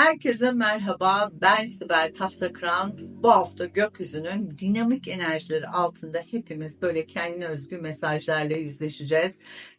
Herkese merhaba. Ben Sibel Tahtakıran. Bu hafta gökyüzünün dinamik enerjileri altında hepimiz böyle kendine özgü mesajlarla yüzleşeceğiz.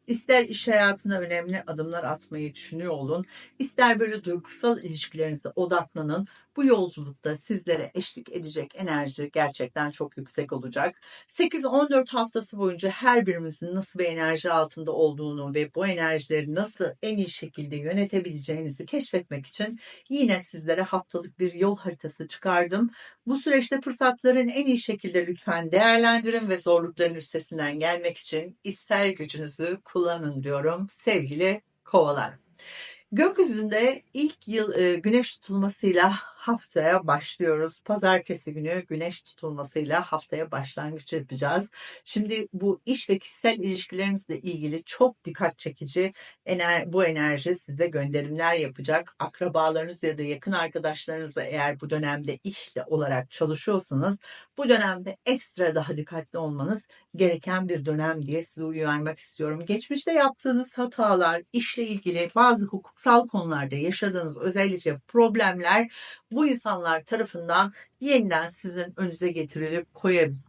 İster iş hayatına önemli adımlar atmayı düşünüyor olun, ister böyle duygusal ilişkilerinize odaklanın. Bu yolculukta sizlere eşlik edecek enerji gerçekten çok yüksek olacak. 8-14 haftası boyunca her birimizin nasıl bir enerji altında olduğunu ve bu enerjileri nasıl en iyi şekilde yönetebileceğinizi keşfetmek için yine sizlere haftalık bir yol haritası çıkardım. Bu süreçte fırsatların en iyi şekilde lütfen değerlendirin ve zorlukların üstesinden gelmek için ister gücünüzü kullanın diyorum sevgili kovalar. Gökyüzünde ilk yıl e, güneş tutulmasıyla haftaya başlıyoruz. Pazartesi günü güneş tutulmasıyla haftaya başlangıç yapacağız. Şimdi bu iş ve kişisel ilişkilerimizle ilgili çok dikkat çekici ener bu enerji size gönderimler yapacak. Akrabalarınız ya da yakın arkadaşlarınızla eğer bu dönemde işle olarak çalışıyorsanız bu dönemde ekstra daha dikkatli olmanız gereken bir dönem diye sizi uyarmak istiyorum. Geçmişte yaptığınız hatalar, işle ilgili bazı hukuksal konularda yaşadığınız özellikle problemler bu insanlar tarafından yeniden sizin önünüze getirilip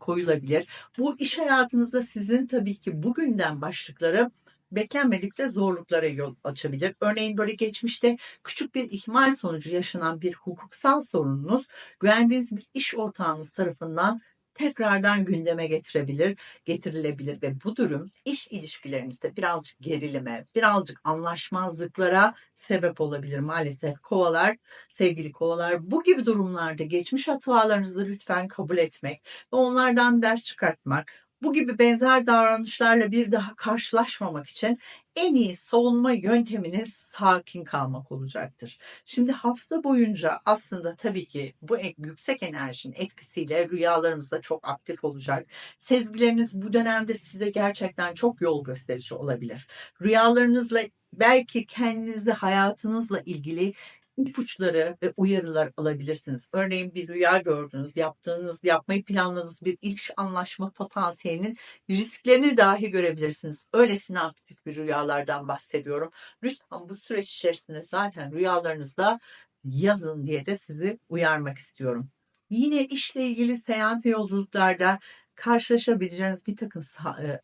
koyulabilir. Bu iş hayatınızda sizin tabii ki bugünden başlıkları beklenmedik de zorluklara yol açabilir. Örneğin böyle geçmişte küçük bir ihmal sonucu yaşanan bir hukuksal sorununuz güvendiğiniz bir iş ortağınız tarafından tekrardan gündeme getirebilir, getirilebilir ve bu durum iş ilişkilerimizde birazcık gerilime, birazcık anlaşmazlıklara sebep olabilir maalesef. Kovalar, sevgili kovalar bu gibi durumlarda geçmiş hatalarınızı lütfen kabul etmek ve onlardan ders çıkartmak, bu gibi benzer davranışlarla bir daha karşılaşmamak için en iyi savunma yönteminiz sakin kalmak olacaktır. Şimdi hafta boyunca aslında tabii ki bu yüksek enerjinin etkisiyle rüyalarımız da çok aktif olacak. Sezgileriniz bu dönemde size gerçekten çok yol gösterici olabilir. Rüyalarınızla belki kendinizi hayatınızla ilgili ipuçları ve uyarılar alabilirsiniz. Örneğin bir rüya gördünüz, yaptığınız, yapmayı planladığınız bir iş anlaşma potansiyelinin risklerini dahi görebilirsiniz. Öylesine aktif bir rüyalardan bahsediyorum. Lütfen bu süreç içerisinde zaten rüyalarınızda yazın diye de sizi uyarmak istiyorum. Yine işle ilgili seyahat yolculuklarda karşılaşabileceğiniz bir takım e,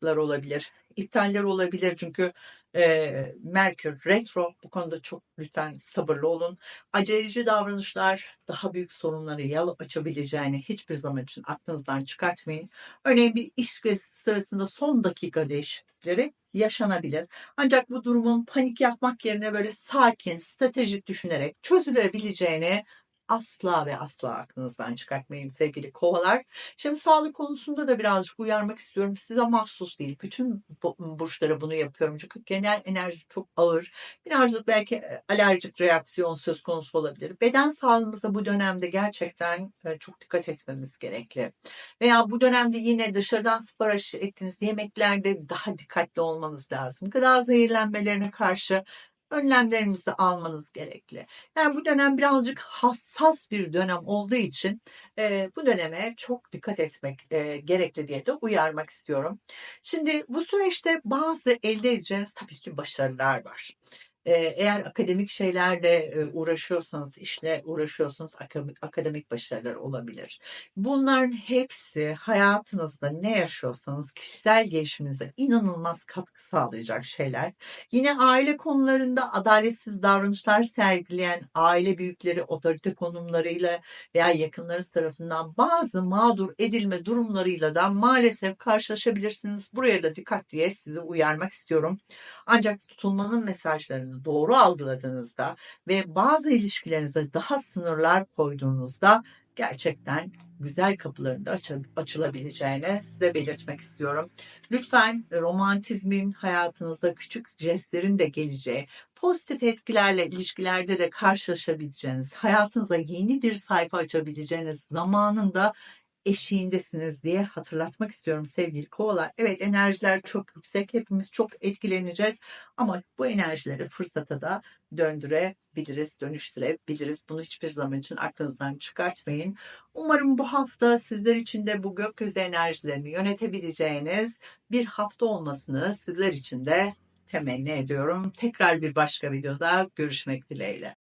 aksaklıklar olabilir. İptaller olabilir çünkü e, Merkür retro bu konuda çok lütfen sabırlı olun. Aceleci davranışlar daha büyük sorunları yol açabileceğini hiçbir zaman için aklınızdan çıkartmayın. Örneğin bir iş sırasında son dakika değişiklikleri yaşanabilir. Ancak bu durumun panik yapmak yerine böyle sakin, stratejik düşünerek çözülebileceğini asla ve asla aklınızdan çıkartmayın sevgili kovalar. Şimdi sağlık konusunda da birazcık uyarmak istiyorum. Size mahsus değil. Bütün burçlara bunu yapıyorum. Çünkü genel enerji çok ağır. Birazcık belki e, alerjik reaksiyon söz konusu olabilir. Beden sağlığımıza bu dönemde gerçekten e, çok dikkat etmemiz gerekli. Veya bu dönemde yine dışarıdan sipariş ettiğiniz yemeklerde daha dikkatli olmanız lazım. Gıda zehirlenmelerine karşı önlemlerinizi almanız gerekli. Yani bu dönem birazcık hassas bir dönem olduğu için e, bu döneme çok dikkat etmek e, gerekli diye de uyarmak istiyorum. Şimdi bu süreçte bazı elde edeceğiniz tabii ki başarılar var eğer akademik şeylerle uğraşıyorsanız, işle uğraşıyorsanız akademik başarılar olabilir. Bunların hepsi hayatınızda ne yaşıyorsanız kişisel gelişiminize inanılmaz katkı sağlayacak şeyler. Yine aile konularında adaletsiz davranışlar sergileyen aile büyükleri otorite konumlarıyla veya yakınlarınız tarafından bazı mağdur edilme durumlarıyla da maalesef karşılaşabilirsiniz. Buraya da dikkat diye sizi uyarmak istiyorum. Ancak tutulmanın mesajlarını mesajlarını doğru algıladığınızda ve bazı ilişkilerinize daha sınırlar koyduğunuzda gerçekten güzel kapıların da açılabileceğini size belirtmek istiyorum. Lütfen romantizmin hayatınızda küçük jestlerin de geleceği, pozitif etkilerle ilişkilerde de karşılaşabileceğiniz, hayatınıza yeni bir sayfa açabileceğiniz zamanında eşiğindesiniz diye hatırlatmak istiyorum sevgili kovalar. Evet enerjiler çok yüksek. Hepimiz çok etkileneceğiz. Ama bu enerjileri fırsata da döndürebiliriz, dönüştürebiliriz. Bunu hiçbir zaman için aklınızdan çıkartmayın. Umarım bu hafta sizler için de bu gökyüzü enerjilerini yönetebileceğiniz bir hafta olmasını sizler için de temenni ediyorum. Tekrar bir başka videoda görüşmek dileğiyle.